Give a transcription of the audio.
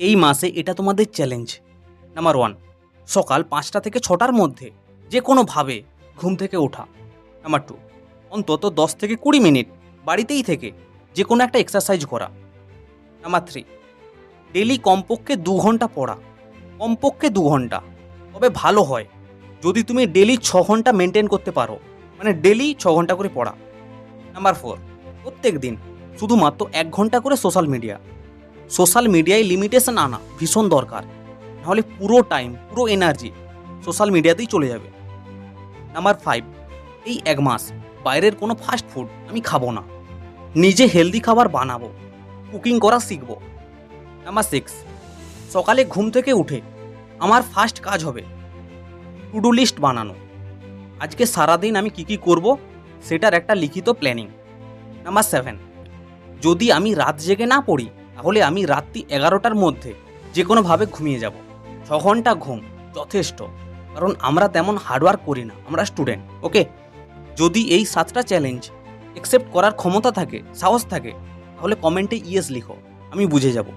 এই মাসে এটা তোমাদের চ্যালেঞ্জ নাম্বার ওয়ান সকাল পাঁচটা থেকে ছটার মধ্যে যে কোনোভাবে ঘুম থেকে ওঠা। নাম্বার টু অন্তত দশ থেকে কুড়ি মিনিট বাড়িতেই থেকে যে কোনো একটা এক্সারসাইজ করা। নাম্বার থ্রি ডেলি কমপক্ষে দু ঘণ্টা পড়া। কমপক্ষে দু ঘণ্টা। তবে ভালো হয় যদি তুমি ডেলি ছ ঘণ্টা মেনটেন করতে পারো। মানে ডেলি ছ ঘণ্টা করে পড়া। নাম্বার ফোর প্রত্যেক দিন শুধুমাত্র এক ঘণ্টা করে সোশ্যাল মিডিয়া সোশ্যাল মিডিয়ায় লিমিটেশন আনা ভীষণ দরকার। নাহলে পুরো টাইম পুরো এনার্জি সোশ্যাল মিডিয়াতেই চলে যাবে। নাম্বার ফাইভ এই এক মাস বাইরের কোনো ফাস্ট ফুড আমি খাব না। নিজে হেলদি খাবার বানাবো কুকিং করা শিখব। নাম্বার সিক্স সকালে ঘুম থেকে উঠে আমার ফার্স্ট কাজ হবে টু ডু লিস্ট বানানো। আজকে সারাদিন আমি কি কি করব সেটার একটা লিখিত প্ল্যানিং নাম্বার সেভেন যদি আমি রাত জেগে না পড়ি তাহলে আমি রাত্রি এগারোটার মধ্যে যে কোনোভাবে ঘুমিয়ে যাব। ছ ঘণ্টা ঘুম যথেষ্ট, কারণ আমরা তেমন হার্ডওয়ার্ক করি না, আমরা স্টুডেন্ট ওকে যদি এই সাতটা চ্যালেঞ্জ অ্যাকসেপ্ট করার ক্ষমতা থাকে, সাহস থাকে, তাহলে কমেন্টে ইয়েস লিখো, আমি বুঝে যাব।